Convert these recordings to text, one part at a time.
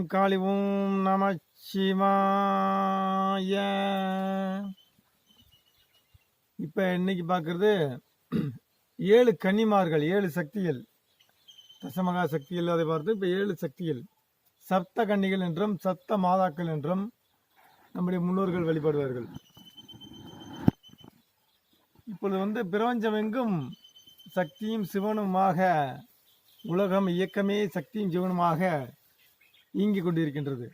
ஓம் காளி ஓம் நம சிவாய. இப்போ இன்னைக்கு பார்க்குறது ஏழு கன்னிமார்கள் ஏழு சக்திகள். தசமகா சக்திகள் அதை பார்த்து இப்போ ஏழு சக்திகள். சப்த கன்னிகள் என்றும் சப்த மாதாக்கள் என்றும் நம்முடைய முன்னோர்கள் வழிபடுவார்கள். இப்பொழுது வந்து பிரபஞ்சமெங்கும் சக்தியும் சிவனுமாக உலகம் இயக்கமே சக்தியும் சிவனுமாக இயங்கிக் கொண்டிருக்கின்றது.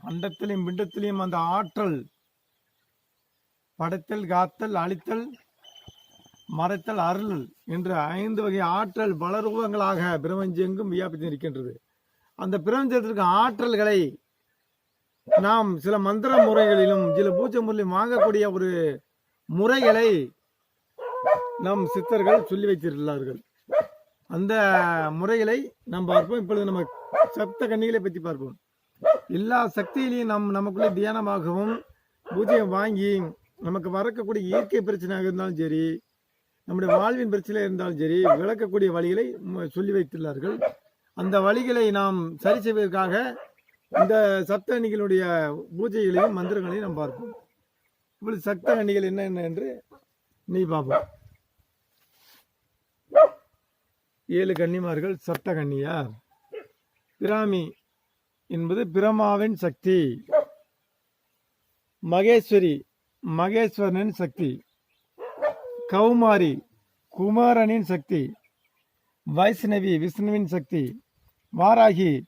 அண்டத்திலையும் பிண்டத்திலையும் அந்த ஆற்றல் படைத்தல் காத்தல் அழித்தல் மறைத்தல் அருள் என்ற ஐந்து வகை ஆற்றல் பல ரூபங்களாக பிரபஞ்செங்கும் வியாபித்து இருக்கின்றது அந்த பிரபஞ்சத்திற்கு ஆற்றல்களை நாம் சில மந்திர முறைகளிலும் சில பூஜை முறையிலும் வாங்கக்கூடிய ஒரு முறைகளை நம் சித்தர்கள் சொல்லி வைத்திருக்கிறார்கள். அந்த முறைகளை நாம் பார்ப்போம். இப்பொழுது நம்ம சப்த கன்னிகளை பற்றி பார்ப்போம். எல்லா சக்தியிலையும் நம் நமக்குள்ளே தியானமாகவும் பூஜையை வாங்கி நமக்கு வரக்கூடிய இயற்கை பிரச்சனையாக இருந்தாலும் சரி நம்முடைய வாழ்வின் பிரச்சனை இருந்தாலும் சரி விளக்கக்கூடிய வழிகளை ம- சொல்லி வைத்துள்ளார்கள். அந்த வழிகளை நாம் சரி செய்வதற்காக இந்த சப்த அணிகளுடைய பூஜைகளையும் மந்திரங்களையும் நாம் பார்ப்போம். இப்படி சப்த அணிகள் என்னென்ன என்று நீ பார்ப்போம். ஏழு கன்னிமார்கள் சப்த கன்னியார் பிராமி என்பது பிரமாவின் சக்தி. மகேஸ்வரி மகேஸ்வரனின் சக்தி. கௌமாரி குமாரனின் சக்தி. வைஷ்ணவி விஷ்ணுவின் சக்தி. வாராகி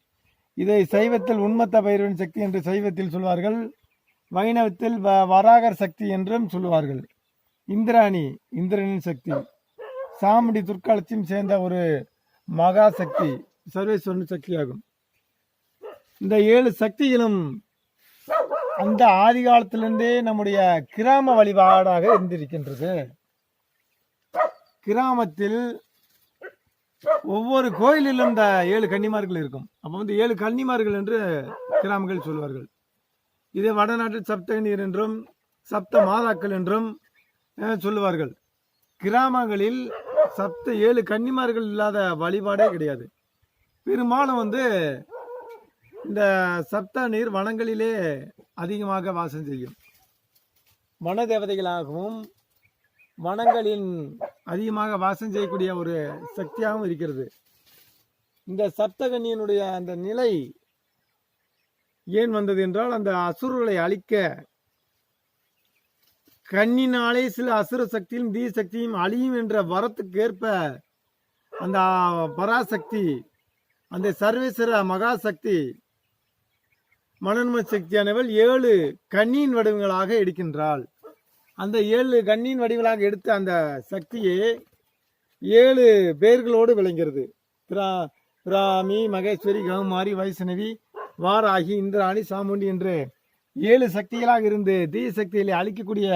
இதை சைவத்தில் உண்மத்த பைரவன் சக்தி என்று சைவத்தில் சொல்வார்கள். வைணவத்தில் வ- வராகர் சக்தி என்றும் சொல்லுவார்கள். இந்திராணி இந்திரனின் சக்தி. சாமுடி துர்க்காலத்தையும் சேர்ந்த ஒரு மகா சக்தி. சர்வேஸ்வரன் சக்தியாகும். இந்த ஏழு சக்திகளும் அந்த ஆதி காலத்திலிருந்தே நம்முடைய கிராம வழிபாடாக இருந்திருக்கின்றது. கிராமத்தில் ஒவ்வொரு கோயிலிலும் இந்த ஏழு கன்னிமார்கள் இருக்கும். அப்போ வந்து ஏழு கன்னிமார்கள் என்று கிராமங்கள் சொல்வார்கள். இதை வடநாட்டில் சப்தகண்ணீர் என்றும் சப்த மாதாக்கள் என்றும் சொல்லுவார்கள். கிராமங்களில் சப்த ஏழு கன்னிமார்கள் இல்லாத வழிபாடே கிடையாது. பெரும்பாலும் வந்து இந்த சப்த நீர் வனங்களிலே அதிகமாக வாசம் செய்யும். வன தேவதைகளாகவும் வனங்களின் அதிகமாக வாசம் செய்யக்கூடிய ஒரு சக்தியாகவும் இருக்கிறது. இந்த சப்தகன்னியனுடைய அந்த நிலை ஏன் வந்தது என்றால் அந்த அசுரர்களை அழிக்க கண்ணினாலே சில அசுர சக்தியும் தீ சக்தியும் அழியும் என்ற வரத்துக்கு ஏற்ப அந்த பராசக்தி அந்த சர்வேஸ்வர மகாசக்தி மனோன்ம சக்தியானவள் ஏழு கண்ணியின் வடிவங்களாக எடுக்கின்றாள். அந்த ஏழு கண்ணியின் வடிவங்களாக எடுத்த அந்த சக்தியே ஏழு பேர்களோடு விளங்கிறது பிரா பிராமி மகேஸ்வரி கௌமாரி வைஷ்ணவி வாராகி இந்திராணி சாமுண்டி என்று ஏழு சக்திகளாக இருந்து தீய சக்திகளை அழிக்கக்கூடிய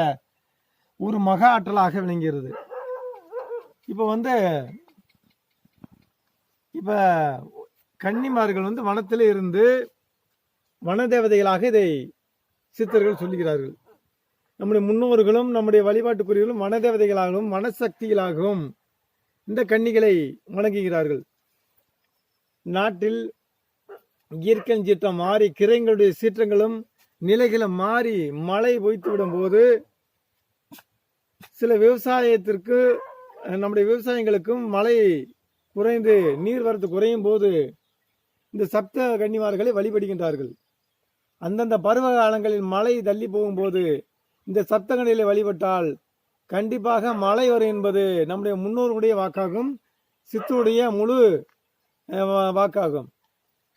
ஒரு மகா ஆற்றலாக விளங்குகிறது. இப்போ வந்து இப்போ கன்னிமார்கள் வந்து வனத்திலே இருந்து வனதேவதைகளாக இதை சித்தர்கள் சொல்லுகிறார்கள். நம்முடைய முன்னோர்களும் நம்முடைய வழிபாட்டுக்குரியவர்களும் வனதேவதைகளாகவும் வனசக்திகளாகவும் இந்த கன்னிகளை வணங்குகிறார்கள். நாட்டில் இயற்கை சீற்றம் மாறி கிரைங்களுடைய சீற்றங்களும் நிலைகளும் மாறி மழை பொய்த்து விடும்போது சில விவசாயத்திற்கு நம்முடைய விவசாயங்களுக்கும் மழை குறைந்து நீர் வரத்து குறையும் போது இந்த சப்த கன்னிமார்களை வழிபடுகின்றார்கள். அந்தந்த பருவ காலங்களில் மழை தள்ளி போகும்போது இந்த சப்த கன்னிகளை வழிபட்டால் கண்டிப்பாக மழை வரும் என்பது நம்முடைய முன்னோர்களுடைய வாக்காகும் சித்துடைய முழு வாக்காகும்.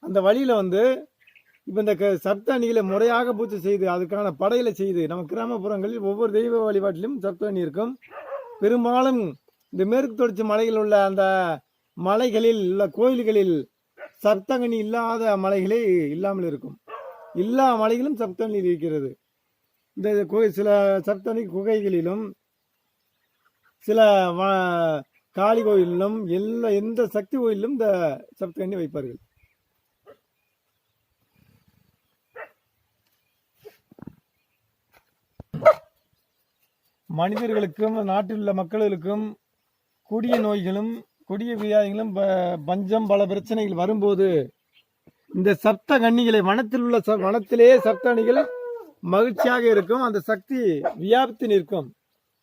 அந்த வழியில் வந்து இப்போ இந்த க சப்த அணிகளை முறையாக பூஜை செய்து அதுக்கான படையலை செய்து நம்ம கிராமப்புறங்களில் ஒவ்வொரு தெய்வ வழிபாட்டிலும் சப்த அணி இருக்கும். பெரும்பாலும் இந்த மேற்கு தொடர்ச்சி மலையில் உள்ள அந்த மலைகளில் உள்ள கோயில்களில் சப்தங்கனி இல்லாத மலைகளே இல்லாமல் இருக்கும். எல்லா மலைகளும் சப்தங்கனி இருக்கிறது. இந்த குகை சில சப்தனி குகைகளிலும் சில காளி கோயிலிலும் எல்லா எந்த சக்தி கோயிலும் இந்த சப்தகண்ணி வைப்பார்கள். மனிதர்களுக்கும் நாட்டில் உள்ள மக்களுக்கும் கூடிய நோய்களும் கொடிய வியாதிகளும் ப- பஞ்சம் பல பிரச்சனைகள் வரும்போது இந்த சப்த கன்னிகளை வனத்தில் உள்ள ச- வனத்திலே சப்த அணிகள் மகிழ்ச்சியாக இருக்கும். அந்த சக்தி வியாபித்து நிற்கும்.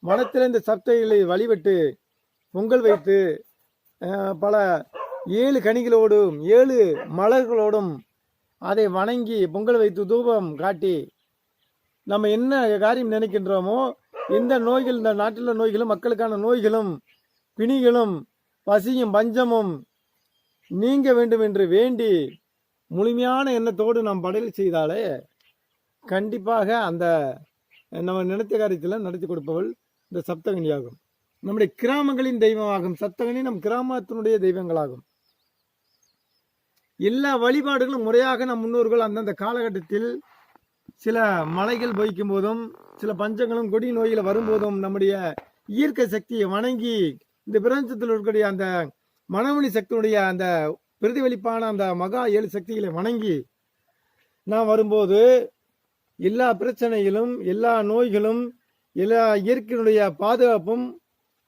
வனத்தில் இந்த சப்தைகளை வழிபட்டு பொங்கல் வைத்து பல ஏழு கனிகளோடும் ஏழு மலர்களோடும் அதை வணங்கி பொங்கல் வைத்து தூபம் காட்டி நம்ம என்ன காரியம் நினைக்கின்றோமோ எந்த நோய்கள் இந்த நாட்டில் நோய்களும் மக்களுக்கான நோய்களும் பிணிகளும் பசியும் பஞ்சமும் நீங்க வேண்டும் என்று வேண்டி முழுமையான எண்ணத்தோடு நாம் படையல் செய்தாலே கண்டிப்பாக அந்த நம்ம நினைத்த காரியத்தில் நடத்தி கொடுப்பவள் இந்த சப்தகனியாகும். நம்முடைய கிராமங்களின் தெய்வமாகும். சப்தகனி நம் கிராமத்தினுடைய தெய்வங்களாகும். எல்லா வழிபாடுகளும் முறையாக நம் முன்னோர்கள் அந்தந்த காலகட்டத்தில் சில மலைகள் பொய்க்கும் போதும் சில பஞ்சங்களும் கொடி நோயில் வரும்போதும் நம்முடைய இயற்கை சக்தியை வணங்கி இந்த பிரபஞ்சத்தில் இருக்கக்கூடிய அந்த மனமணி சக்தியுடைய அந்த பிரதிபலிப்பான அந்த மகா ஏழு சக்திகளை வணங்கி நான் வரும்போது எல்லா பிரச்சனைகளும் எல்லா நோய்களும் எல்லா இயற்கையினுடைய பாதுகாப்பும்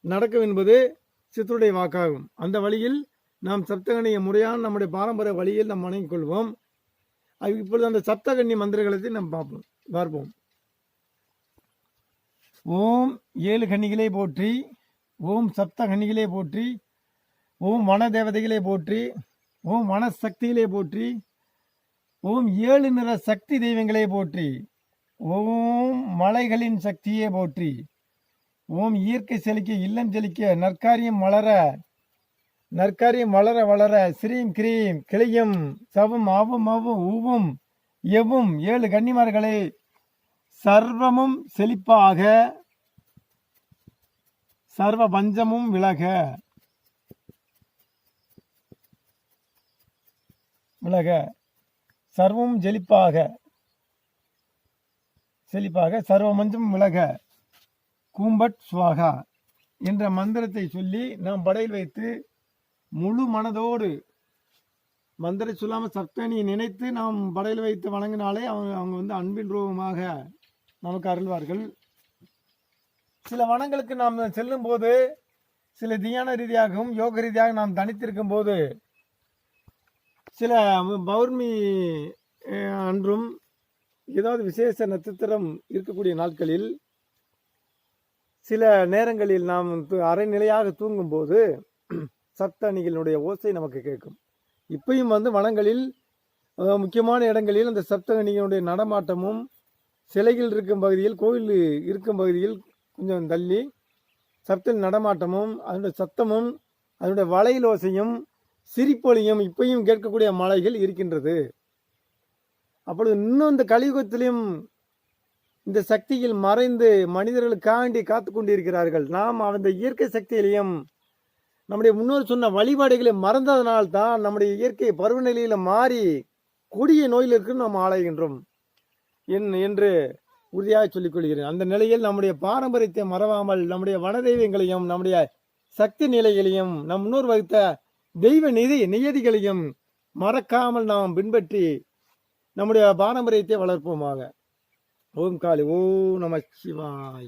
நடக்கும் என்பது சித்தருடைய வாக்காகும். அந்த வழியில் நாம் சப்தகனிய முறையான நம்முடைய பாரம்பரிய வழியில் நாம் வணங்கிக் கொள்வோம். இப்பொழுது அந்த சப்தகன்னி மந்திரங்களை நாம் பார்ப்போம். பார்ப்போம். ஓம் ஏழு கன்னிகளே போற்றி ஓம் சப்தகனிகளே போற்றி ஓம் வன தேவதைகளே போற்றி ஓம் வனசக்திகளே போற்றி ஓம் ஏழு நிற சக்தி தெய்வங்களே போற்றி ஓம் மலைகளின் சக்தியே போற்றி ஓம் இயற்கை செழிக்க இல்லம் செழிக்க நற்காரியம் வளர நற்காரியம் வளர வளர ஸ்ரீம் கிரீம் கிளியும் சவும் ஆவும் அவும் ஊவும் எவும் ஏழு கன்னிமார்களே சர்வமும் செழிப்பாக சர்வ பஞ்சமும் விலக. விலக. சர்வம் ஜெலிப்பாக. செழிப்பாக சர்வமஞ்சம் விலக. கூம்பட் சுவாகா என்ற மந்திரத்தை சொல்லி நாம் படையில் வைத்து முழு மனதோடு மந்திரம் சொல்லாமல் சப்தனியை நினைத்து நாம் படையில் வைத்து வணங்கினாலே அவங்க அவங்க வந்து அன்பின் ரூபமாக நமக்கு அருள்வார்கள். சில வனங்களுக்கு நாம் செல்லும் போது சில தியான ரீதியாகவும் யோக ரீதியாக நாம் தனித்திருக்கும் போது சில பௌர்ணமி அன்றும் ஏதாவது விசேஷ நட்சத்திரம் இருக்கக்கூடிய நாட்களில் சில நேரங்களில் நாம் து- அரைநிலையாக தூங்கும்போது சப்த அணிகளினுடைய ஓசை நமக்கு கேட்கும். இப்பயும் வந்து வனங்களில் முக்கியமான இடங்களில் அந்த சப்த அணிகளுடைய நடமாட்டமும் சிலைகள் இருக்கும் பகுதியில் கோவில் இருக்கும் பகுதியில் கொஞ்சம் தள்ளி சப்த நடமாட்டமும் அதனுடைய சத்தமும் அதனுடைய வளையலோசையும் சிரிப்பொலியும் இப்பையும் கேட்கக்கூடிய மலைகள் இருக்கின்றது. அப்பொழுது இன்னும் இந்த கலியுகத்திலும் இந்த சக்தியில் மறைந்து மனிதர்களுக்காண்டி காத்து கொண்டிருக்கிறார்கள். நாம் அந்த இயற்கை சக்தியிலையும் நம்முடைய முன்னோர் சொன்ன வழிபாடுகளை மறந்ததனால் தான் நம்முடைய இயற்கை பருவநிலையில் மாறி கொடிய நோயிலிருக்கு நாம் ஆளாகின்றோம். என் என்று உறுதியாக சொல்லிக் கொள்கிறேன் அந்த நிலையில் நம்முடைய பாரம்பரியத்தை மறவாமல் நம்முடைய வன தெய்வங்களையும் நம்முடைய சக்தி நிலைகளையும் நம் முன்னோர் வகுத்த தெய்வ நிதி நியதிகளையும் மறக்காமல் நாம் பின்பற்றி நம்முடைய பாரம்பரியத்தை வளர்ப்போமாக. ஓம் காளி ஓ நம சிவாய.